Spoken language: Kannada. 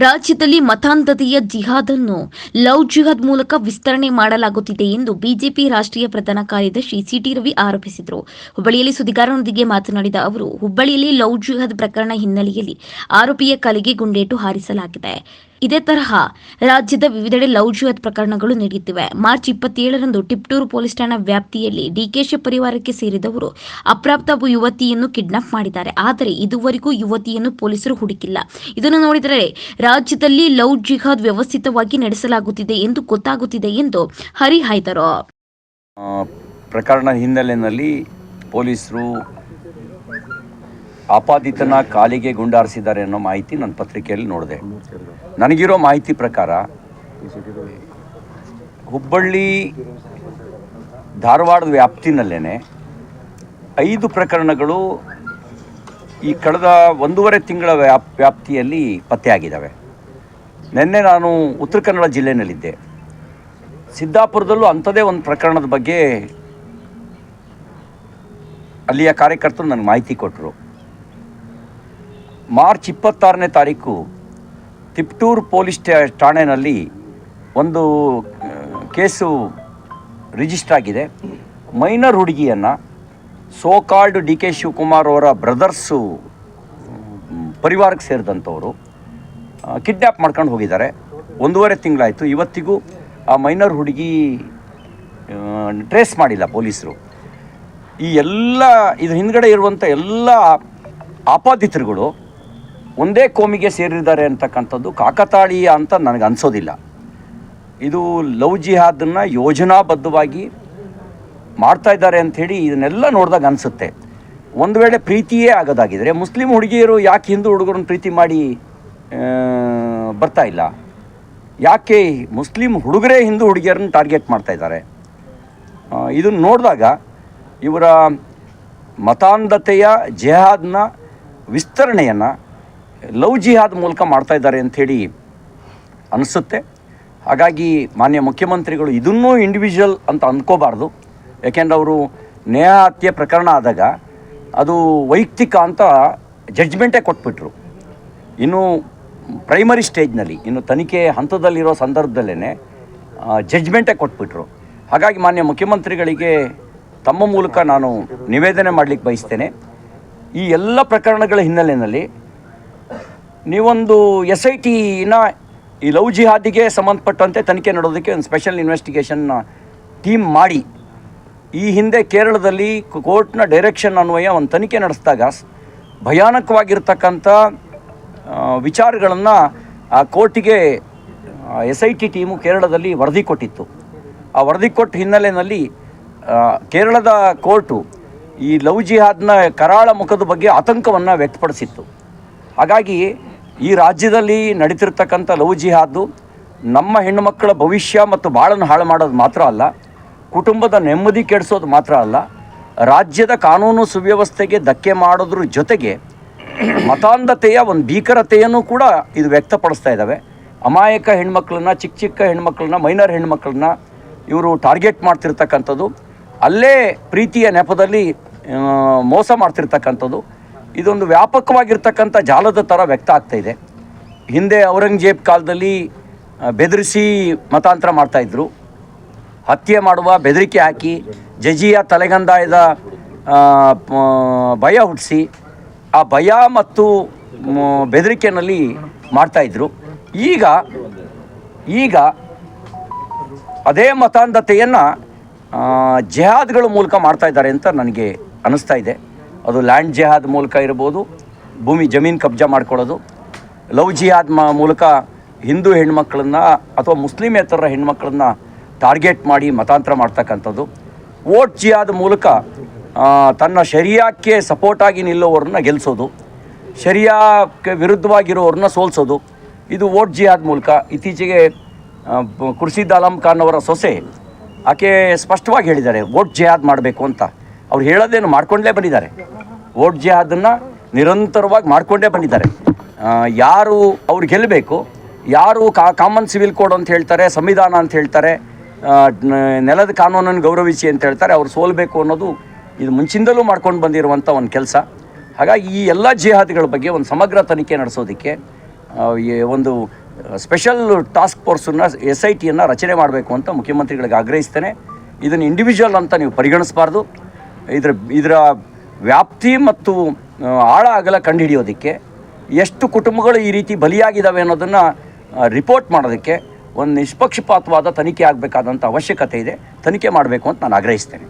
ರಾಜ್ಯದಲ್ಲಿ ಮತಾಂಧತೆಯ ಜಿಹಾದ್ ಅನ್ನು ಲವ್ ಜಿಹಾದ್ ಮೂಲಕ ವಿಸ್ತರಣೆ ಮಾಡಲಾಗುತ್ತಿದೆ ಎಂದು ಬಿಜೆಪಿ ರಾಷ್ಟ್ರೀಯ ಪ್ರಧಾನ ಕಾರ್ಯದರ್ಶಿ ಸಿಟಿ ರವಿ ಆರೋಪಿಸಿದರು. ಹುಬ್ಬಳ್ಳಿಯಲ್ಲಿ ಸುದ್ದಿಗಾರರೊಂದಿಗೆ ಮಾತನಾಡಿದ ಅವರು, ಹುಬ್ಬಳ್ಳಿಯಲ್ಲಿ ಲವ್ ಜಿಹಾದ್ ಪ್ರಕರಣ ಹಿನ್ನೆಲೆಯಲ್ಲಿ ಆರೋಪಿಯ ಕಲೆಗೆ ಗುಂಡೇಟು ಹಾರಿಸಲಾಗಿದೆ. ಇದೇ ತರಹ ರಾಜ್ಯದ ವಿವಿಧೆಡೆ ಲವ್ ಜಿಹಾದ್ ಪ್ರಕರಣಗಳು ನಡೆಯುತ್ತಿವೆ ಮಾರ್ಚ್ ಇಪ್ಪತ್ತೇಳರಂದು ಟಿಪ್ಟೂರು ಪೊಲೀಸ್ ಠಾಣಾ ವ್ಯಾಪ್ತಿಯಲ್ಲಿ ಡಿಕೆಶಿ ಪರಿವಾರಕ್ಕೆ ಸೇರಿದವರು ಅಪ್ರಾಪ್ತ ಯುವತಿಯನ್ನು ಕಿಡ್ನಾಪ್ ಮಾಡಿದ್ದಾರೆ. ಆದರೆ ಇದುವರೆಗೂ ಯುವತಿಯನ್ನು ಪೊಲೀಸರು ಹುಡುಕಿಲ್ಲ. ಇದನ್ನು ನೋಡಿದರೆ ರಾಜ್ಯದಲ್ಲಿ ಲವ್ ಜಿಹಾದ್ ವ್ಯವಸ್ಥಿತವಾಗಿ ನಡೆಸಲಾಗುತ್ತಿದೆ ಎಂದು ಗೊತ್ತಾಗುತ್ತಿದೆ ಎಂದು ಹರಿಹಾಯ್ದರು. ಪ್ರಕರಣ ಹಿನ್ನೆಲೆಯಲ್ಲಿ ಪೊಲೀಸರು ಆಪಾದಿತನ ಕಾಲಿಗೆ ಗುಂಡಾರಿಸಿದ್ದಾರೆ ಅನ್ನೋ ಮಾಹಿತಿ ನನ್ನ ಪತ್ರಿಕೆಯಲ್ಲಿ ನೋಡಿದೆ. ನನಗಿರೋ ಮಾಹಿತಿ ಪ್ರಕಾರ ಹುಬ್ಬಳ್ಳಿ ಧಾರವಾಡದ ವ್ಯಾಪ್ತಿನಲ್ಲೇ ಐದು ಪ್ರಕರಣಗಳು ಈ ಕಳೆದ ಒಂದೂವರೆ ತಿಂಗಳ ವ್ಯಾಪ್, ವ್ಯಾಪ್ತಿಯಲ್ಲಿ ಪತ್ತೆಯಾಗಿದ್ದಾವೆ. ನಿನ್ನೆ ನಾನು ಉತ್ತರ ಕನ್ನಡ ಜಿಲ್ಲೆಯಲ್ಲಿದ್ದೆ ಸಿದ್ದಾಪುರದಲ್ಲೂ ಅಂಥದೇ ಒಂದು ಪ್ರಕರಣದ ಬಗ್ಗೆ ಅಲ್ಲಿಯ ಕಾರ್ಯಕರ್ತರು ನನಗೆ ಮಾಹಿತಿ ಕೊಟ್ಟರು. ಮಾರ್ಚ್ ಇಪ್ಪತ್ತಾರನೇ ತಾರೀಕು ತಿಪ್ಟೂರು ಪೊಲೀಸ್ ಠಾಣೆನಲ್ಲಿ ಒಂದು ಕೇಸು ರಿಜಿಸ್ಟರ್ ಆಗಿದೆ. ಮೈನರ್ ಹುಡುಗಿಯನ್ನು so called D K Shivakumar ಅವರ ಬ್ರದರ್ಸು ಪರಿವಾರಕ್ಕೆ ಸೇರಿದಂಥವರು ಕಿಡ್ನ್ಯಾಪ್ ಮಾಡ್ಕೊಂಡು ಹೋಗಿದ್ದಾರೆ. ಒಂದೂವರೆ ತಿಂಗಳಾಯಿತು. ಇವತ್ತಿಗೂ ಆ ಮೈನರ್ ಹುಡುಗಿ ಟ್ರೇಸ್ ಮಾಡಿಲ್ಲ ಪೊಲೀಸರು. ಈ ಎಲ್ಲ, ಇದ್ರ ಹಿಂದ್ಗಡೆ ಇರುವಂಥ ಎಲ್ಲ ಆಪಾದಿತರುಗಳು ಒಂದೇ ಕೋಮಿಗೆ ಸೇರಿದ್ದಾರೆ ಅಂತಕ್ಕಂಥದ್ದು ಕಾಕತಾಳೀಯ ಅಂತ ನನಗೆ ಅನಿಸೋದಿಲ್ಲ. ಇದು ಲವ್ ಜಿಹಾದನ್ನು ಯೋಜನಾಬದ್ಧವಾಗಿ ಮಾಡ್ತಾ ಇದ್ದಾರೆ ಅಂಥೇಳಿ ಇದನ್ನೆಲ್ಲ ನೋಡಿದಾಗ ಅನಿಸುತ್ತೆ. ಒಂದು ವೇಳೆ ಪ್ರೀತಿಯೇ ಆಗೋದಾಗಿದ್ದರೆ ಮುಸ್ಲಿಂ ಹುಡುಗಿಯರು ಯಾಕೆ ಹಿಂದೂ ಹುಡುಗರನ್ನ ಪ್ರೀತಿ ಮಾಡಿ ಬರ್ತಾ ಇಲ್ಲ? ಯಾಕೆ ಮುಸ್ಲಿಂ ಹುಡುಗರೇ ಹಿಂದೂ ಹುಡುಗಿಯರನ್ನ ಟಾರ್ಗೆಟ್ ಮಾಡ್ತಾ ಇದ್ದಾರೆ? ಇದನ್ನು ನೋಡಿದಾಗ ಇವರ ಮತಾಂಧತೆಯ ಜೆಹಾದ್ನ ವಿಸ್ತರಣೆಯನ್ನು ಲವ್ ಜಿಹಾದ್ ಮೂಲಕ ಮಾಡ್ತಾ ಇದ್ದಾರೆ ಅಂಥೇಳಿ ಅನಿಸುತ್ತೆ. ಹಾಗಾಗಿ ಮಾನ್ಯ ಮುಖ್ಯಮಂತ್ರಿಗಳು ಇದನ್ನೂ ಇಂಡಿವಿಜುವಲ್ ಅಂತ ಅಂದ್ಕೋಬಾರ್ದು ಯಾಕೆಂದ್ರೆ ಅವರು ನೇಹ ಹತ್ಯೆ ಪ್ರಕರಣ ಆದಾಗ ಅದು ವೈಯಕ್ತಿಕ ಅಂತ ಜಡ್ಜ್ಮೆಂಟೇ ಕೊಟ್ಬಿಟ್ರು. ಇನ್ನು ಪ್ರೈಮರಿ ಸ್ಟೇಜ್ನಲ್ಲಿ ಇನ್ನು ತನಿಖೆ ಹಂತದಲ್ಲಿರೋ ಸಂದರ್ಭದಲ್ಲೇ ಜಡ್ಜ್ಮೆಂಟೇ ಕೊಟ್ಬಿಟ್ರು. ಹಾಗಾಗಿ ಮಾನ್ಯ ಮುಖ್ಯಮಂತ್ರಿಗಳಿಗೆ ತಮ್ಮ ಮೂಲಕ ನಾನು ನಿವೇದನೆ ಮಾಡಲಿಕ್ಕೆ ಬಯಸ್ತೇನೆ. ಈ ಎಲ್ಲ ಪ್ರಕರಣಗಳ ಹಿನ್ನೆಲೆಯಲ್ಲಿ ನೀವೊಂದು ಎಸ್ ಐ ಟಿನ ಈ ಲವ್ ಜಿಹಾದಿಗೆ ಸಂಬಂಧಪಟ್ಟಂತೆ ತನಿಖೆ ನಡೋದಕ್ಕೆ ಒಂದು ಸ್ಪೆಷಲ್ ಇನ್ವೆಸ್ಟಿಗೇಷನ್ ಟೀಮ್ ಮಾಡಿ. ಈ ಹಿಂದೆ ಕೇರಳದಲ್ಲಿ ಕೋರ್ಟ್ನ ಡೈರೆಕ್ಷನ್ ಅನ್ವಯ ಒಂದು ತನಿಖೆ ನಡೆಸಿದಾಗ ಭಯಾನಕವಾಗಿರ್ತಕ್ಕಂಥ ವಿಚಾರಗಳನ್ನು ಆ ಕೋರ್ಟಿಗೆ ಎಸ್ ಐ ಟಿ ಟೀಮು ಕೇರಳದಲ್ಲಿ ವರದಿ ಕೊಟ್ಟಿತ್ತು. ಆ ವರದಿ ಕೊಟ್ಟ ಹಿನ್ನೆಲೆಯಲ್ಲಿ ಕೇರಳದ ಕೋರ್ಟು ಈ ಲವ್ ಜಿಹಾದ್ನ ಕರಾಳ ಮುಖದ ಬಗ್ಗೆ ಆತಂಕವನ್ನು ವ್ಯಕ್ತಪಡಿಸಿತ್ತು. ಹಾಗಾಗಿ ಈ ರಾಜ್ಯದಲ್ಲಿ ನಡೀತಿರ್ತಕ್ಕಂಥ ಲವ್ ಜಿಹಾದು ನಮ್ಮ ಹೆಣ್ಣುಮಕ್ಕಳ ಭವಿಷ್ಯ ಮತ್ತು ಬಾಳನ್ನು ಹಾಳು ಮಾಡೋದು ಮಾತ್ರ ಅಲ್ಲ, ಕುಟುಂಬದ ನೆಮ್ಮದಿ ಕೆಡಿಸೋದು ಮಾತ್ರ ಅಲ್ಲ, ರಾಜ್ಯದ ಕಾನೂನು ಸುವ್ಯವಸ್ಥೆಗೆ ಧಕ್ಕೆ ಮಾಡೋದ್ರ ಜೊತೆಗೆ ಮತಾಂಧತೆಯ ಒಂದು ಭೀಕರತೆಯನ್ನು ಕೂಡ ಇದು ವ್ಯಕ್ತಪಡಿಸ್ತಾ ಇದ್ದಾವೆ. ಅಮಾಯಕ ಹೆಣ್ಮಕ್ಳನ್ನ, ಚಿಕ್ಕ ಚಿಕ್ಕ ಹೆಣ್ಮಕ್ಳನ್ನ, ಮೈನರ್ ಹೆಣ್ಮಕ್ಳನ್ನ ಇವರು ಟಾರ್ಗೆಟ್ ಮಾಡ್ತಿರ್ತಕ್ಕಂಥದ್ದು. ಅಲ್ಲೇ ಪ್ರೀತಿಯ ನೆಪದಲ್ಲಿ ಮೋಸ ಮಾಡ್ತಿರ್ತಕ್ಕಂಥದ್ದು. ಇದೊಂದು ವ್ಯಾಪಕವಾಗಿರ್ತಕ್ಕಂಥ ಜಾಲದ ಥರ ವ್ಯಕ್ತ ಆಗ್ತಾ ಇದೆ. ಹಿಂದೆ ಔರಂಗಜೇಬ್ ಕಾಲದಲ್ಲಿ ಬೆದರಿಸಿ ಮತಾಂತರ ಮಾಡ್ತಾಯಿದ್ರು ಹತ್ಯೆ ಮಾಡುವ, ಬೆದರಿಕೆ ಹಾಕಿ ಜಜಿಯ ತಲೆಗಂದಾಯದ ಭಯ ಹುಟ್ಟಿಸಿ, ಆ ಭಯ ಮತ್ತು ಬೆದರಿಕೆಯಲ್ಲಿ ಮಾಡ್ತಾಯಿದ್ರು ಈಗ ಈಗ ಅದೇ ಮತಾಂಧತೆಯನ್ನು ಜೆಹಾದ್ಗಳ ಮೂಲಕ ಮಾಡ್ತಾ ಇದ್ದಾರೆ ಅಂತ ನನಗೆ ಅನ್ನಿಸ್ತಾ ಇದೆ. ಅದು ಲ್ಯಾಂಡ್ ಜಿಹಾದ್ ಮೂಲಕ ಇರ್ಬೋದು, ಭೂಮಿ ಜಮೀನು ಕಬ್ಜಾ ಮಾಡ್ಕೊಳ್ಳೋದು. ಲವ್ ಜಿಹಾದ್ ಮ, ಮೂಲಕ ಹಿಂದೂ ಹೆಣ್ಮಕ್ಳನ್ನ ಅಥವಾ ಮುಸ್ಲಿಮೇತರ ಹೆಣ್ಮಕ್ಳನ್ನ ಟಾರ್ಗೆಟ್ ಮಾಡಿ ಮತಾಂತರ ಮಾಡ್ತಕ್ಕಂಥದ್ದು. ವೋಟ್ ಜಿಹಾದ್ ಮೂಲಕ ತನ್ನ ಶರಿಯಾಕ್ಕೆ ಸಪೋರ್ಟಾಗಿ ನಿಲ್ಲೋವ್ರನ್ನ ಗೆಲ್ಲಿಸೋದು ಶರಿಯಾಕ್ಕೆ ವಿರುದ್ಧವಾಗಿರೋರನ್ನ ಸೋಲಿಸೋದು. ಇದು ವೋಟ್ ಜಿಹಾದ್ ಮೂಲಕ. ಇತ್ತೀಚೆಗೆ ಖುರ್ಷಿದ್ ಆಲಂ ಖಾನ್ ಅವರ ಸೊಸೆ, ಆಕೆ ಸ್ಪಷ್ಟವಾಗಿ ಹೇಳಿದ್ದಾರೆ, ವೋಟ್ ಜಿಹಾದ್ ಮಾಡಬೇಕು ಅಂತ. ಅವ್ರು ಹೇಳೋದೇನು ಮಾಡ್ಕೊಂಡೇ ಬಂದಿದ್ದಾರೆ. ವೋಟ್ ಜಿಹಾದನ್ನು ನಿರಂತರವಾಗಿ ಮಾಡ್ಕೊಂಡೇ ಬಂದಿದ್ದಾರೆ. ಯಾರು ಅವ್ರು ಗೆಲ್ಲಬೇಕು, ಯಾರು ಕಾ, ಕಾಮನ್ ಸಿವಿಲ್ ಕೋಡ್ ಅಂತ ಹೇಳ್ತಾರೆ, ಸಂವಿಧಾನ ಅಂತ ಹೇಳ್ತಾರೆ ನೆಲದ ಕಾನೂನನ್ನು ಗೌರವಿಸಿ ಅಂತ ಹೇಳ್ತಾರೆ, ಅವ್ರು ಸೋಲಬೇಕು ಅನ್ನೋದು ಇದು ಮುಂಚಿಂದಲೂ ಮಾಡ್ಕೊಂಡು ಬಂದಿರುವಂಥ ಒಂದು ಕೆಲಸ. ಹಾಗಾಗಿ ಈ ಎಲ್ಲ ಜಿಹಾದಿಗಳ ಬಗ್ಗೆ ಒಂದು ಸಮಗ್ರ ತನಿಖೆ ನಡೆಸೋದಕ್ಕೆ ಒಂದು ಸ್ಪೆಷಲ್ ಟಾಸ್ಕ್ ಫೋರ್ಸನ್ನು ಎಸ್ ಐ ಟಿಯನ್ನು ರಚನೆ ಮಾಡಬೇಕು ಅಂತ ಮುಖ್ಯಮಂತ್ರಿಗಳಿಗೆ ಆಗ್ರಹಿಸ್ತೇನೆ. ಇದನ್ನು ಇಂಡಿವಿಜುವಲ್ ಅಂತ ನೀವು ಪರಿಗಣಿಸಬಾರ್ದು. ಇದರ ಇದರ ವ್ಯಾಪ್ತಿ ಮತ್ತು ಆಳ ಅಗಲ ಕಂಡುಹಿಡಿಯೋದಕ್ಕೆ, ಎಷ್ಟು ಕುಟುಂಬಗಳು ಈ ರೀತಿ ಬಲಿಯಾಗಿದ್ದಾವೆ ಅನ್ನೋದನ್ನು ರಿಪೋರ್ಟ್ ಮಾಡೋದಕ್ಕೆ ಒಂದು ನಿಷ್ಪಕ್ಷಪಾತವಾದ ತನಿಖೆ ಆಗಬೇಕಾದಂಥ ಅವಶ್ಯಕತೆ ಇದೆ. ತನಿಖೆ ಮಾಡಬೇಕು ಅಂತ ನಾನು ಆಗ್ರಹಿಸ್ತೇನೆ.